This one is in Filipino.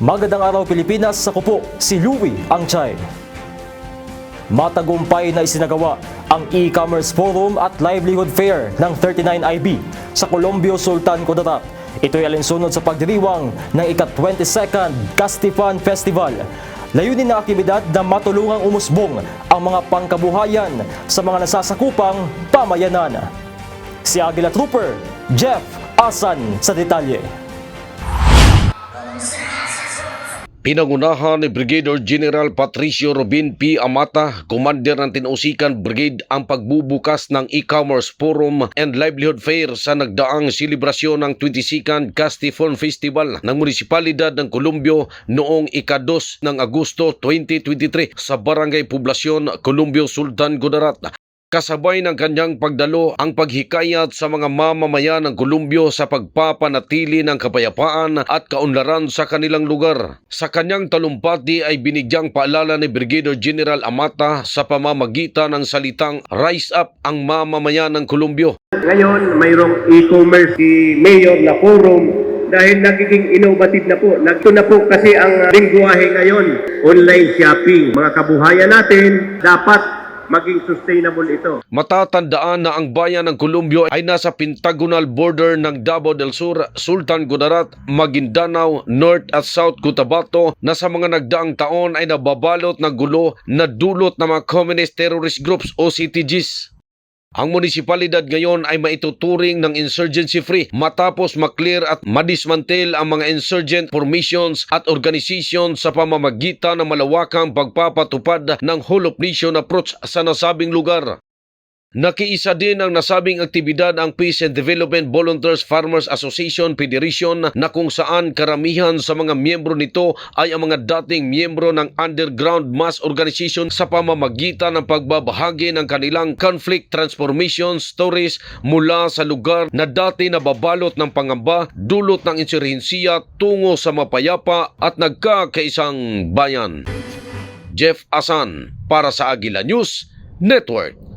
Magandang araw Pilipinas, sa kupo si Louie Angchay. Matagumpay na isinagawa ang e-commerce forum at livelihood fair ng 39IB sa Colombio Sultan Kudarat. Ito'y alinsunod sa pagdiriwang ng ika-22nd Castifan Festival. Layunin ng aktibidad na matulungang umusbong ang mga pangkabuhayan sa mga nasasakupang pamayanan. Si Agila Trooper, Jeff Asan sa detalye. Pinangunahan ni Brigadier General Patricio Robin P. Amata, Commander ng Tinusikan Brigade ang pagbubukas ng e-commerce forum and livelihood fair sa nagdaang selebrasyon ng 22nd Castifon Festival ng Munisipalidad ng Columbio noong ikados ng Agosto 2023 sa Barangay Poblasyon, Columbio, Sultan, Gudarat. Kasabay ng kanyang pagdalo ang paghikayat sa mga mamamayan ng Columbio sa pagpapanatili ng kapayapaan at kaunlaran sa kanilang lugar. Sa kanyang talumpati ay binigyang paalala ni Brigadier General Amata sa pamamagitan ng salitang Rise Up ang mamamayan ng Columbio. Ngayon, mayroong e-commerce si Mayor na forum dahil nagiging innovative na po. Nagto na po kasi ang lingwahe ngayon, online shopping. Mga kabuhayan natin, dapat maging sustainable ito. Matatandaan na ang bayan ng Columbio ay nasa pentagonal border ng Davao del Sur, Sultan Gudarat, Maguindanao, North at South Cotabato na sa mga nagdaang taon ay nababalot ng gulo na dulot ng mga communist terrorist groups o CTGs. Ang munisipalidad ngayon ay maituturing ng insurgency-free matapos maklear at madismantel ang mga insurgent formations at organization sa pamamagitan ng malawakang pagpapatupad ng whole of nation approach sa nasabing lugar. Nakiisa din ang nasabing aktibidad ang Peace and Development Volunteers Farmers Association Federation na kung saan karamihan sa mga miyembro nito ay ang mga dating miyembro ng underground mass organization sa pamamagitan ng pagbabahagi ng kanilang conflict transformation stories mula sa lugar na dati nababalot ng pangamba, dulot ng insurhensiya tungo sa mapayapa at nagkakaisang bayan. Jeff Asan para sa Agila News Network.